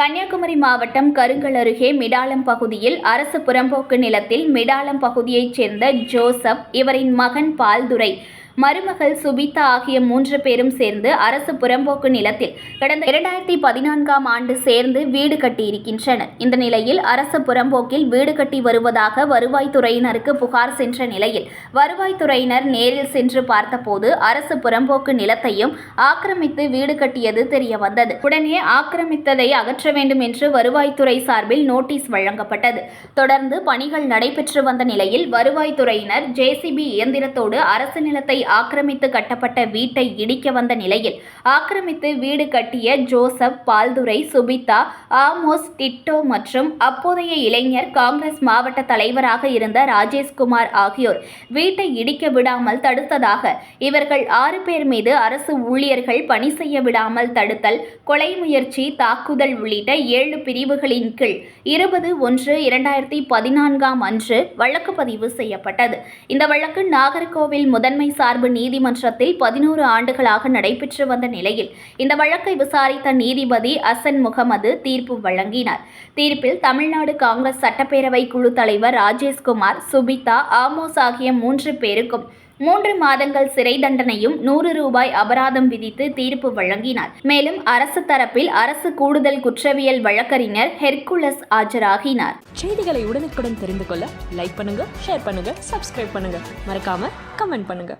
கன்னியாகுமரி மாவட்டம் கருங்கல் அருகே மிடாலம் பகுதியில் அரசு புறம்போக்கு நிலத்தில் மிடாலம் பகுதியைச் சேர்ந்த ஜோசப் இவரின் மகன் பால்துரை மருமகள் சுபிதா ஆகிய மூன்று பேரும் சேர்ந்து அரசு புறம்போக்கு நிலத்தில் கடந்த இரண்டாயிரத்தி பதினான்காம் ஆண்டு சேர்ந்து வீடு கட்டியிருக்கின்றனர். இந்த நிலையில் அரசு புறம்போக்கில் வீடு கட்டி வருவதாக வருவாய்த்துறையினருக்கு புகார் சென்ற நிலையில் வருவாய்த்துறையினர் நேரில் சென்று பார்த்தபோது அரசு புறம்போக்கு நிலத்தையும் ஆக்கிரமித்து வீடு கட்டியது தெரிய வந்தது உடனே ஆக்கிரமித்ததை அகற்ற வேண்டும் என்று வருவாய்த்துறை சார்பில் நோட்டீஸ் வழங்கப்பட்டது. தொடர்ந்து பணிகள் நடைபெற்று வந்த நிலையில் வருவாய்த்துறையினர் ஜேசிபி இயந்திரத்தோடு அரசு நிலத்தை ஆக்கிரமித்து கட்டப்பட்ட வீட்டை இடிக்க வந்த நிலையில் ஆக்கிரமித்து வீடு கட்டிய Joseph Paldurai Subitha Amos Tito மற்றும் அப்போதைய இளைஞர் காங்கிரஸ் மாவட்ட தலைவராக இருந்த ராஜேஷ்குமார் ஆகியோர் வீட்டை இடிக்க விடாமல் தடுத்ததாக இவர்கள் ஆறு பேர் மீது அரசு ஊழியர்கள் பணி செய்ய விடாமல் தடுத்தல் கொலை முயற்சி தாக்குதல் உள்ளிட்ட ஏழு பிரிவுகளின் கீழ் இருபது ஒன்று இரண்டாயிரத்தி பதினான்காம் அன்று வழக்கு பதிவு செய்யப்பட்டது. இந்த வழக்கு நாகர்கோவில் முதன்மை சார்பு நீதிமன்றத்தில் பதினோரு ஆண்டுகளாக நடைபெற்று வந்த நிலையில் இந்த வழக்கை விசாரித்த நீதிபதி அசன் முகமது தீர்ப்பு வழங்கினார். தீர்ப்பில் தமிழ்நாடு காங்கிரஸ் சட்டப்பேரவை குழு தலைவர் ராஜேஷ்குமார் சுபிதா ஆமோஸ் ஆகிய மூன்று பேருக்கும் மூன்று மாதங்கள் சிறை தண்டனையும் நூறு ரூபாய் அபராதம் விதித்து தீர்ப்பு வழங்கினார். மேலும் அரசு தரப்பில் அரசு கூடுதல் குற்றவியல் வழக்கறிஞர் ஹெர்குலஸ் ஆஜராகினார். செய்திகளை உடனுக்குடன் தெரிந்து கொள்ள லைக் பண்ணுங்க ஷேர் பண்ணுங்க சப்ஸ்கிரைப் பண்ணுங்க. மறக்காம கமெண்ட் பண்ணுங்க.